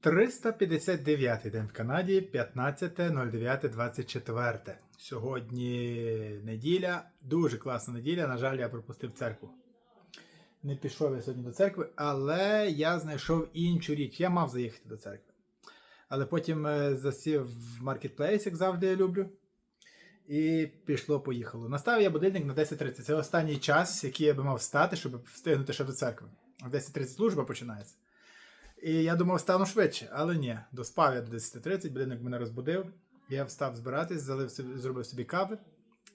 359 день в Канаді, 15.09.24. Сьогодні неділя, дуже класна неділя. На жаль, я пропустив церкву. Не пішов я сьогодні до церкви, але я знайшов іншу річ. Я мав заїхати до церкви. Але потім е, засів в маркетплейс, як завжди я люблю. І пішло-поїхало. Наставив я будильник на 10.30. Це останній час, який я би мав встати, щоб встигнути ще до церкви. О 10.30 служба починається. І я думав, стану швидше, але ні. Доспав я до 10.30, будинок мене розбудив. Я встав збиратись, залив собі, зробив собі кави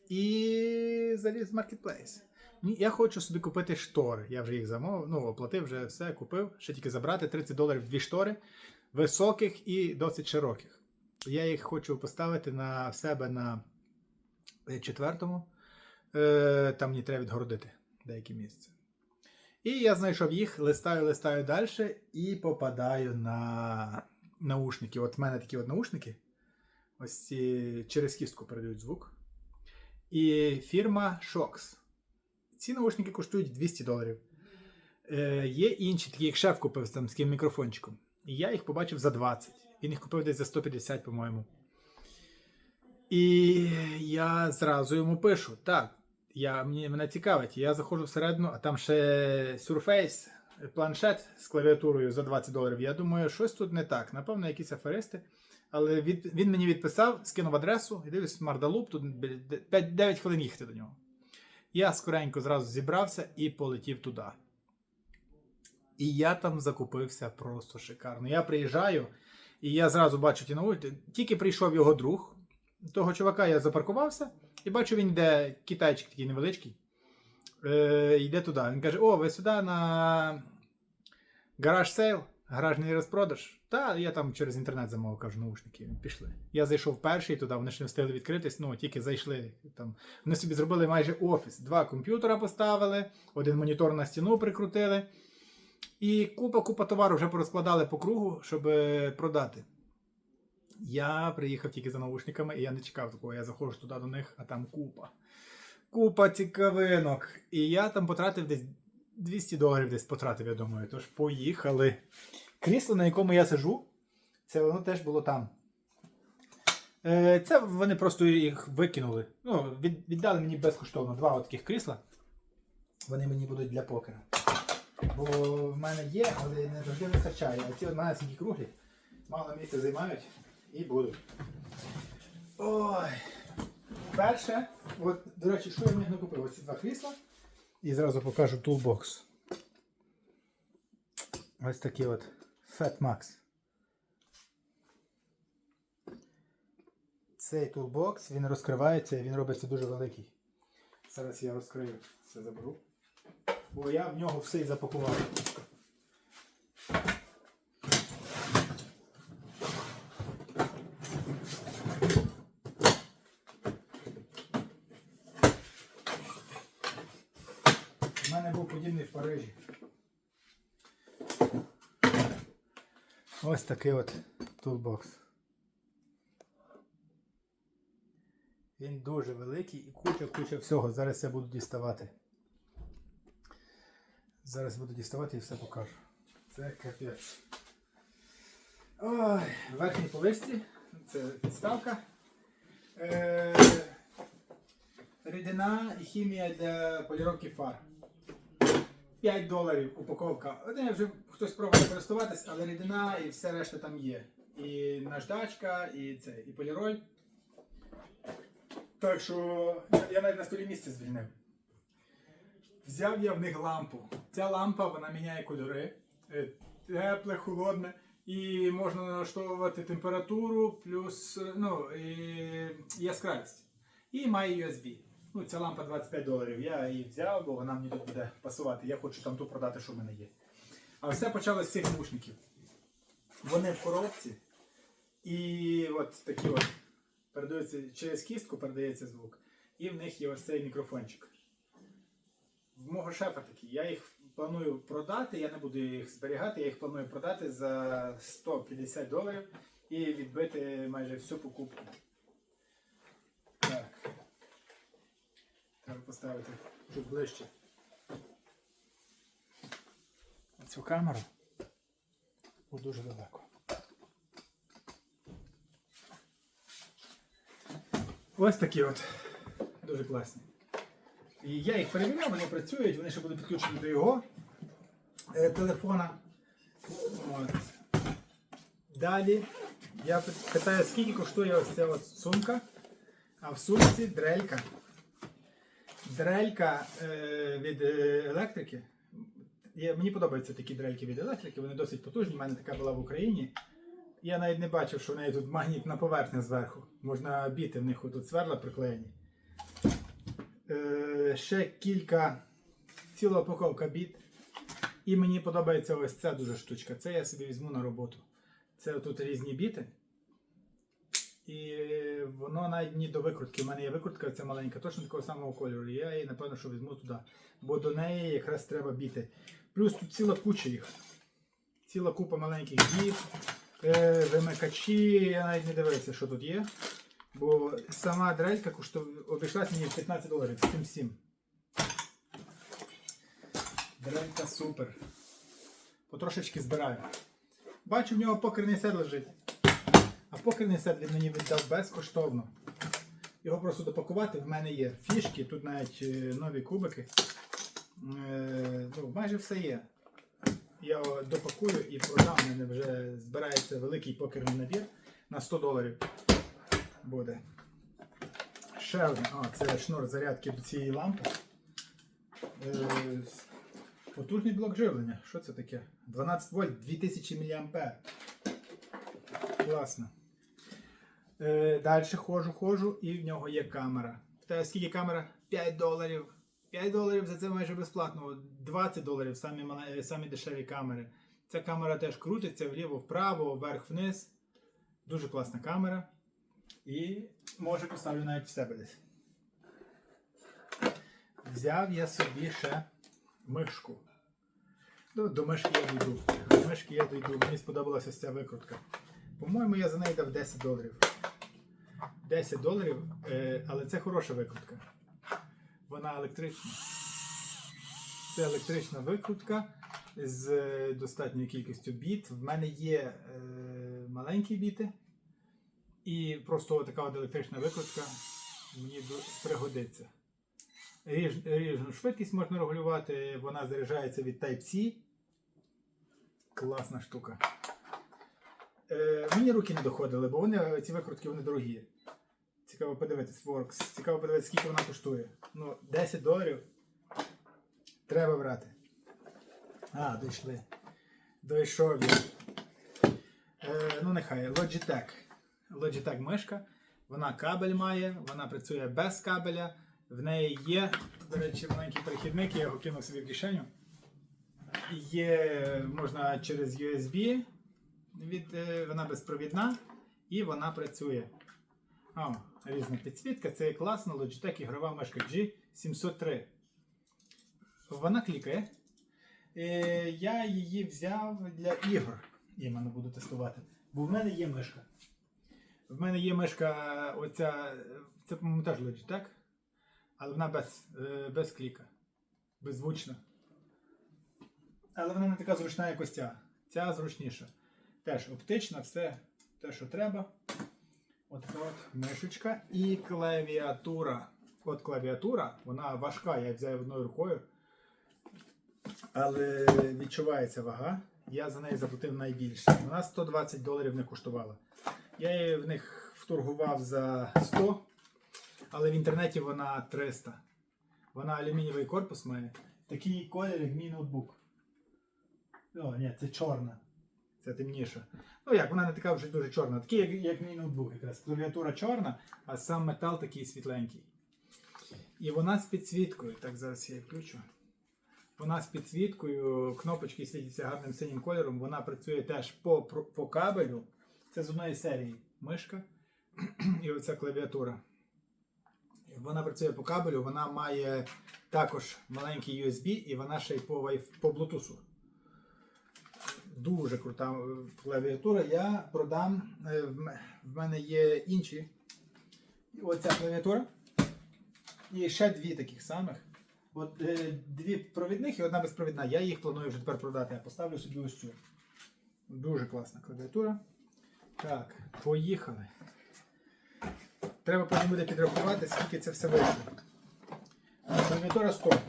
і заліз в маркетплейс. Я хочу собі купити штори. Я вже їх замовив, ну, оплатив, вже все купив. Ще тільки забрати 30 доларів дві штори, високих і досить широких. Я їх хочу поставити на себе на е, четвертому. Е, Там мені треба відгородити деяке місце. І я знайшов їх, листаю, листаю далі і попадаю на наушники. От в мене такі от наушники. Ось ці через кістку передають звук. І фірма Shox. Ці наушники коштують 200 доларів. Е, є інші, такі як шеф купив там з таким мікрофончиком. І я їх побачив за 20. Він їх купив десь за 150, по-моєму. І я зразу йому пишу: так, я, мені, мене цікавить. Я заходжу всередину, а там ще Surface, планшет з клавіатурою за 20 доларів. Я думаю, щось тут не так. Напевно, якісь аферисти. Але від, він мені відписав, скинув адресу і дивлюсь, Мардалуп, тут 5-9 хвилин їхати до нього. Я скоренько зразу зібрався і полетів туди. І я там закупився просто шикарно. Я приїжджаю, і я зразу бачу ті новини. Тільки прийшов його друг. Того чувака я запаркувався і бачу, він йде, китайчик такий невеличкий. Е, йде туди. Він каже: О, ви сюди на гараж сейл, гаражний розпродаж. Та я там через інтернет замовив, кажу, наушники. Пішли. Я зайшов перший туди, вони ще не встигли відкритись, ну тільки зайшли. Там. Вони собі зробили майже офіс. Два комп'ютера поставили, один монітор на стіну прикрутили. І купа-купа товару вже порозкладали по кругу, щоб е, продати. Я приїхав тільки за наушниками, і я не чекав такого. Я заходжу туди до них, а там купа. Купа цікавинок. І я там потратив десь 200 доларів десь потратив, я думаю. Тож поїхали. Крісло, на якому я сижу, це воно теж було там. Е, Це вони просто їх викинули. Ну, від, віддали мені безкоштовно два таких крісла. Вони мені будуть для покера. Бо в мене є, але не завжди вистачає. А ці от маленькі круглі мало місця займають і будуть. Ой. Перше, от, до речі, що я в них накупив? Ось ці два крісла. І зразу покажу toolbox. Ось такий от Fat Max. Цей toolbox, він розкривається і він робиться дуже великий. Зараз я розкрию, це заберу. Бо я в нього все і запакував. У мене був подібний в Парижі. Ось такий от тулбокс. Він дуже великий і куча-куча всього. Зараз я буду діставати. Зараз буду діставати і все покажу. Це капець. Ой, верхній полисті. Це підставка. Е, рідина і хімія для поліровки фар. 5 доларів упаковка. Один вже хтось пробує користуватись, але рідина і все решта там є. І наждачка, і це, і поліроль. Так що я, навіть на столі місце звільнив. Взяв я в них лампу. Ця лампа вона міняє кольори. Е, Тепле, холодне. І можна налаштовувати температуру плюс ну, і яскравість. І має USB. Ну, ця лампа 25 доларів. Я її взяв, бо вона мені тут буде пасувати. Я хочу там ту продати, що в мене є. А все почалося з цих наушників. Вони в коробці. І от такі от передаються через кістку передається звук. І в них є ось цей мікрофончик. В мого шефа такі. Я їх планую продати, я не буду їх зберігати, я їх планую продати за 150 доларів і відбити майже всю покупку. поставити тут ближче цю камеру, бо дуже далеко. Ось такі от дуже класні. І я їх перевіряв, вони працюють, вони ще будуть підключені до його е, телефона. От. Далі я питаю, скільки коштує ось ця от сумка, а в сумці дрелька. Дрелька е, від е, електрики. Я, мені подобаються такі дрельки від електрики, вони досить потужні. У мене така була в Україні. Я навіть не бачив, що в неї тут магнітна поверхня зверху. Можна біти, в них тут сверла приклеєні. Е, ще кілька, ціла упаковка біт. І мені подобається ось ця дуже штучка. Це я собі візьму на роботу. Це тут різні біти. І воно навіть ні до викрутки. У мене є викрутка, ця маленька, точно такого самого кольору. Я її, напевно, що візьму туди. Бо до неї якраз треба біти. Плюс тут ціла куча їх. Ціла купа маленьких біт, е, вимикачі. Я навіть не дивився, що тут є. Бо сама дрелька обійшлася мені в 15 доларів, з цим всім. Дрелька супер. Потрошечки збираю. Бачу, в нього покерний сет лежить. А покерний сет він мені віддав безкоштовно. Його просто допакувати в мене є. Фішки, тут навіть е, нові кубики. Е, ну, майже все є. Я його допакую і продам. У мене вже збирається великий покерний набір на 100 доларів. Буде. Ще один. А, це шнур зарядки до цієї лампи. Е, потужний блок живлення. Що це таке? 12 вольт, 2000 мА. Класно. Е, далі ходжу, ходжу, і в нього є камера. Питаю, скільки камера? 5 доларів. 5 доларів за це майже безплатно. 20 доларів самі, е, самі дешеві камери. Ця камера теж крутиться вліво-вправо, вверх-вниз. Дуже класна камера. І може поставлю навіть в себе десь. Взяв я собі ще мишку. Ну, до мишки я дійду. До мишки я дійду. Мені сподобалася ця викрутка. По-моєму, я за неї дав 10 доларів. 10 доларів, е, але це хороша викрутка. Вона електрична. Це електрична викрутка з е, достатньою кількістю біт. В мене є е, маленькі біти. І просто така от електрична викрутка мені пригодиться. Ріж, ріжну швидкість можна регулювати, вона заряджається від Type-C. Класна штука. Е, мені руки не доходили, бо вони, ці викрутки вони дорогі. Цікаво подивитись, Works. Цікаво подивитися, скільки вона коштує. Ну, 10 доларів. Треба брати. А, дійшли. Дійшов я. Е, ну, нехай. Logitech. Logitech мишка. Вона кабель має, вона працює без кабеля. В неї є, до речі, маленький перехідник, я його кинув собі в кишеню. Є, можна через USB, від, е, вона безпровідна і вона працює. О, різна підсвітка, це є класно, Logitech ігрова мишка G703. Вона клікає. Е, я її взяв для ігор. Іменно буду тестувати. Бо в мене є мишка. В мене є мишка, оця, це, по-моєму, теж Logitech, але вона без, е, без кліка. Беззвучна. Але вона не така зручна, як ось ця. Ця зручніша. Теж оптична, все те, що треба. Така от мишечка і клавіатура. От клавіатура, вона важка, я взяв одною рукою. Але відчувається вага. Я за неї заплатив найбільше. Вона 120 доларів не коштувала. Я її в них вторгував за 100, але в інтернеті вона 300. Вона алюмінієвий корпус має. Такий колір, як мій ноутбук. О, ні, це чорна. Це темніша. Ну як, вона не така вже дуже чорна. Такий, як, як мій ноутбук якраз. Клавіатура чорна, а сам метал такий світленький. І вона з підсвіткою. Так, зараз я включу. Вона з підсвіткою, кнопочки світяться гарним синім кольором. Вона працює теж по, по кабелю. Це з одної серії мишка і оця клавіатура. Вона працює по кабелю, вона має також маленький USB і вона ще й по, по Bluetooth. Дуже крута е, клавіатура. Я продам. е, В мене є інші. Оця клавіатура. І ще дві таких самих. От е, дві провідних і одна безпровідна. Я їх планую вже тепер продати. Я поставлю собі ось цю. Дуже класна клавіатура. Так, поїхали. Треба потім буде підрахувати, скільки це все вийшло. Клавіатура 100.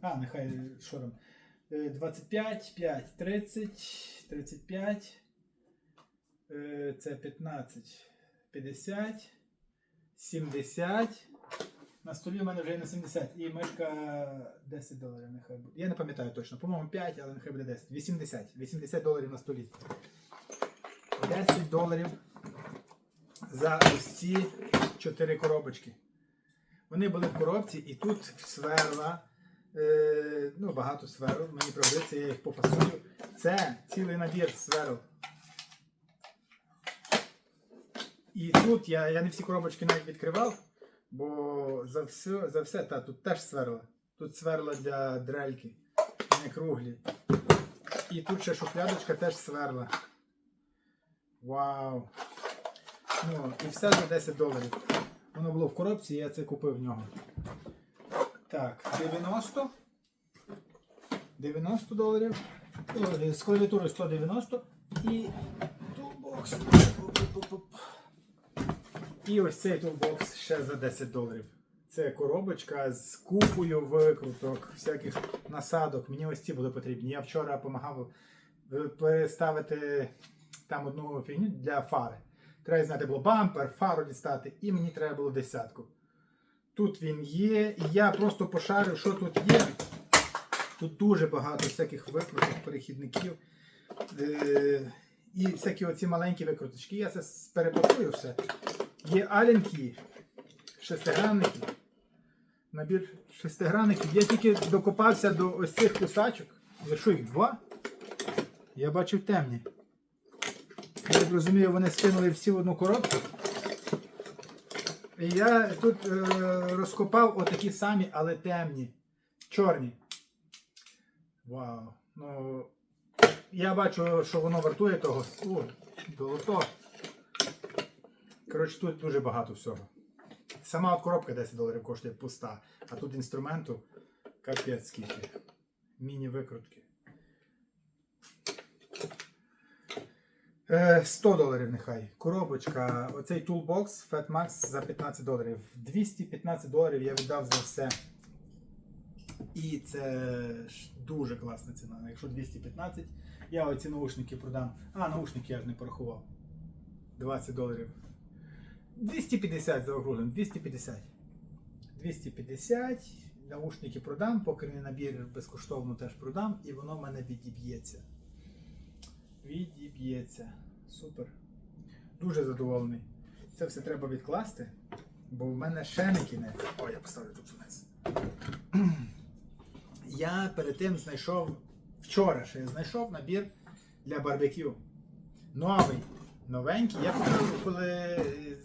А, нехай що там. Е, 25, 5, 30, 35. е, Це 15, 50, 70. На столі в мене вже є на 70. І мишка 10 доларів нехай буде. Я не пам'ятаю точно. По-моєму 5, але нехай буде 10. 80. 80 доларів на столі. 10 доларів за ось ці 4 коробочки. Вони були в коробці і тут сверла. Е, ну, багато сверл. Мені пригодиться, я їх пофасую. Це цілий набір сверл. І тут я, я не всі коробочки навіть відкривав, бо за все, за все та, тут теж сверла. Тут сверла для дрельки, не круглі. І тут ще шухлядочка теж сверла. Вау! Ну, і все за 10 доларів. Воно було в коробці, я це купив в нього. Так, 90. 90 доларів. З клавіатурою 190 і тулбокс. І ось цей тулбокс ще за 10 доларів. Це коробочка з купою викруток, всяких насадок. Мені ось ці були потрібні. Я вчора допомагав переставити там одну фігню для фари. Треба зняти було бампер, фару дістати, і мені треба було десятку. Тут він є, і я просто пошарив, що тут є. Тут дуже багато всяких викруток, перехідників. Е- і всякі оці маленькі викруточки. Я це перепакую все. Є аленькі, шестигранники. Набір шестигранників. Я тільки докопався до ось цих кусачок. Якщо їх два, я бачив темні. Я розумію, вони скинули всі в одну коробку. Я тут е, розкопав отакі самі, але темні. Чорні. Вау. Ну, я бачу, що воно вартує того. О, золото. Коротше, тут дуже багато всього. Сама от коробка 10 доларів коштує пуста, а тут інструменту капець скільки. Міні-викрутки. 100 доларів нехай. Коробочка. Оцей Toolbox Fatmax за 15 доларів. 215 доларів я віддав за все. І це дуже класна ціна. Якщо 215, я оці наушники продам. А, наушники я ж не порахував. 20 доларів. 250 за округлим, 250. 250. Наушники продам, покерний набір безкоштовно теж продам, і воно в мене відіб'ється. Відіб'ється. Супер. Дуже задоволений. Це все треба відкласти, бо в мене ще не кінець. О, я поставлю тут вниз. Я перед тим знайшов вчора ще я знайшов набір для барбекю. Новий, новенький. Я купив, коли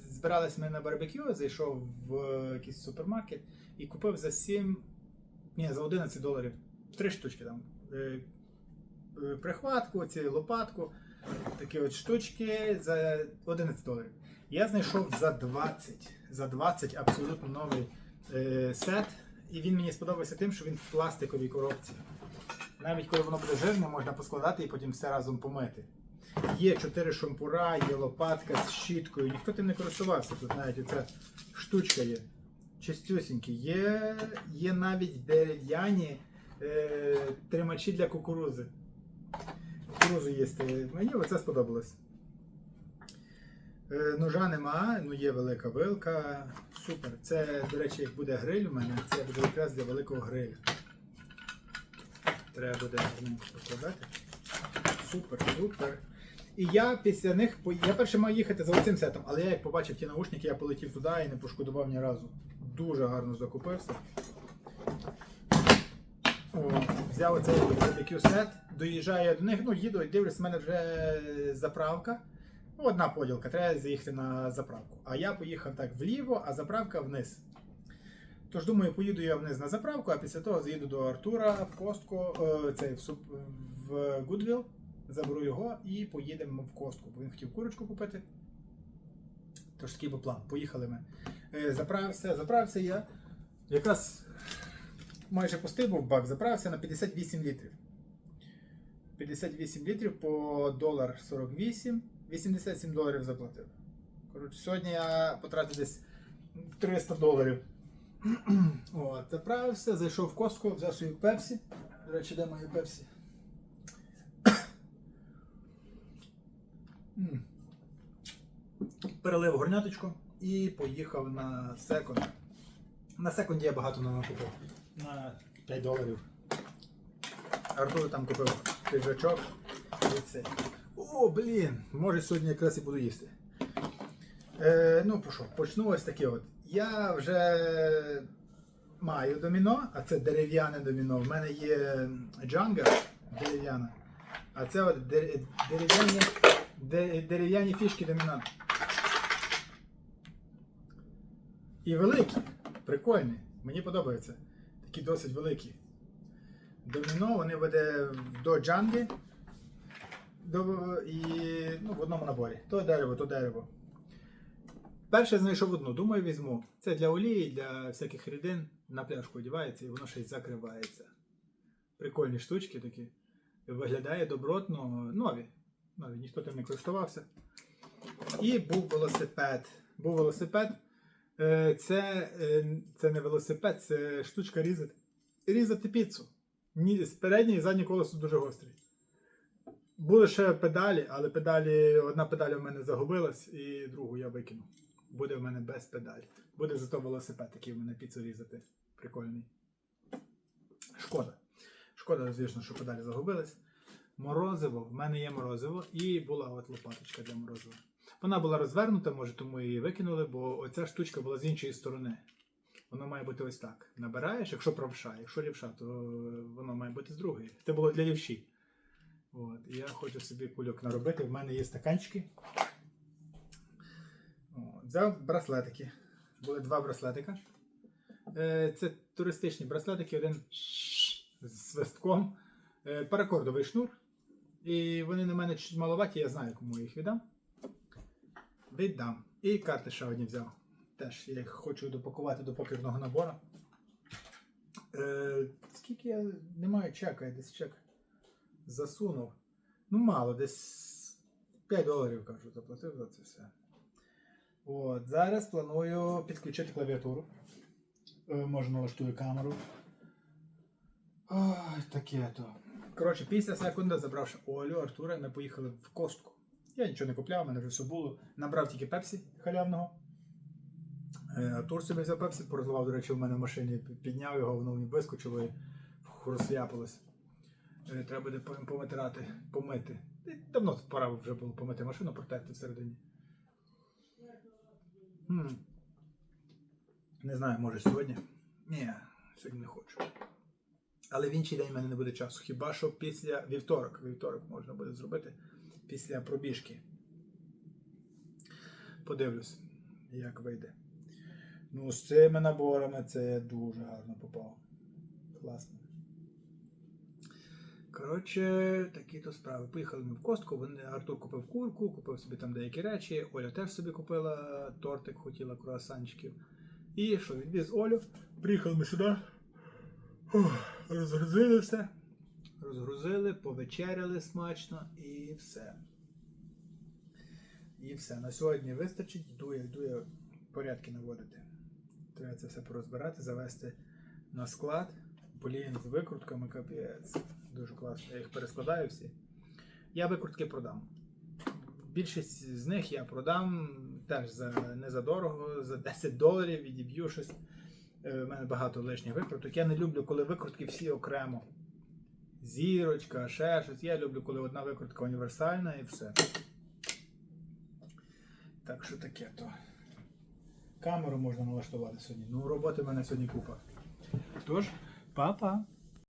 збиралися ми на барбекю, зайшов в якийсь супермаркет і купив за 7, ні, за 11 доларів. Три штучки там. Е, Прихватку, ці лопатку, такі от штучки за 11 доларів. Я знайшов за 20. За 20 абсолютно новий е, сет. І він мені сподобався тим, що він в пластиковій коробці. Навіть коли воно буде жирне, можна поскладати і потім все разом помити. Є 4 шампура, є лопатка з щіткою. Ніхто тим не користувався. Тут навіть оця штучка є. Чистюсінькі. Є, є навіть дерев'яні е, тримачі для кукурузи. Кукурузу їсти. Мені оце сподобалось. Е, Ножа нема, ну є велика вилка. Супер. Це, до речі, як буде гриль у мене, це буде якраз для великого гриля. Треба буде покладати. Супер, супер. І я після них я перше мав їхати за оцим сетом, але я як побачив ті наушники, я полетів туди і не пошкодував ні разу. Дуже гарно закупився. Взяв оцей BBQ сет, доїжджаю до них, ну їду дивлюсь, в мене вже заправка. Ну, Одна поділка, треба заїхати на заправку. А я поїхав так вліво, а заправка вниз. Тож думаю, поїду я вниз на заправку, а після того з'їду до Артура в костку, е, цей, в, суп, в Гудвіл, заберу його і поїдемо в костку. Бо він хотів курочку купити. Тож такий був план. Поїхали ми. Е, Заправився, заправився я. Якраз майже був бак, заправився на 58 літрів. 58 літрів по долар 48, 87 доларів заплатив. Коротше, сьогодні я потратив десь 300 доларів. От, заправився, зайшов в Костку, взяв свою пепсі. До речі, де моя пепсі? Перелив горняточку і поїхав на секонд. На секунді я багато не накупив. На 5 доларів. Артур там купив піджачок і це. О, блін! Може сьогодні якраз і буду їсти. Е, ну, що, почну ось таке от. Я вже маю доміно, а це дерев'яне доміно. В мене є джанга дерев'яна. А це от дерев'яні, дерев'яні фішки доміно. І великі, прикольні. Мені подобаються. Такі досить великі. Доміно вони веде до джанги до, і ну, в одному наборі. То дерево, то дерево. Перше знайшов одну, думаю, візьму. Це для олії, для всяких рідин. На пляшку одягається і воно й закривається. Прикольні штучки такі. Виглядає добротно, нові. Нові, ніхто тим не користувався. І був велосипед. Був велосипед. Е, Це, е, це не велосипед, це штучка різати. Різати піцу. Переднє і заднє колесо дуже гострі. Були ще педалі, але педалі, одна педаль у мене загубилась, і другу я викинув. Буде в мене без педалі. Буде зато велосипед такий в мене піцу різати. Прикольний. Шкода. Шкода, звісно, що педалі загубились. Морозиво, в мене є морозиво, і була от лопаточка для морозива. Вона була розвернута, може, тому її викинули, бо оця штучка була з іншої сторони. Воно має бути ось так. Набираєш, якщо правша, якщо лівша, то воно має бути з другої. Це було для лівші. От. Я хочу собі кульок наробити. В мене є стаканчики. От. Взяв браслетики. Були два браслетика. Е, Це туристичні браслетики, один з свистком. Е, Паракордовий шнур. І вони на мене чуть маловаті, я знаю, кому їх віддам. Віддам. І карти ще одні взяв. Теж я їх хочу допакувати до покерного набору. Е, скільки я не маю чека, я десь чек засунув. Ну, мало, десь 5 доларів, кажу, заплатив за це все. От, зараз планую підключити клавіатуру. Е, може налаштую камеру. Ой, таке то. Коротше, після секунди, забравши Олю, Артура, ми поїхали в костку. Я нічого не купляв, у мене вже все було. Набрав тільки пепсі халявного. Е, Артур собі взяв пепсі, порозливав, до речі, в мене в машині, підняв його, воно мені вискочило і розляпалось. Е, Треба буде по- повитирати, помити. Давно пора вже було помити машину, протерти всередині. Хм. Не знаю, може сьогодні. Ні, сьогодні не хочу. Але в інший день в мене не буде часу. Хіба що після вівторок. Вівторок можна буде зробити після пробіжки. Подивлюсь, як вийде. Ну, з цими наборами це дуже гарно попав. Класно. Коротше, такі то справи. Поїхали ми в костку. Артур купив курку, купив собі там деякі речі. Оля теж собі купила тортик, хотіла круасанчиків. І що, відвіз Олю. Приїхали ми сюди. Розгрузили все. Розгрузили, повечеряли смачно і все. І все. На сьогодні вистачить. Йду я, йду я порядки наводити. Треба це все порозбирати, завести на склад. Блін, з викрутками капець. Дуже класно. Я їх перескладаю всі. Я викрутки продам. Більшість з них я продам теж за не за дорого, за 10 доларів відіб'ю щось. Е, У мене багато лишніх викруток. Я не люблю, коли викрутки всі окремо. Зірочка, ще щось. Я люблю, коли одна викрутка універсальна і все. Так що таке то. Камеру можна налаштувати сьогодні. Ну, роботи в мене сьогодні купа. Тож, па-па.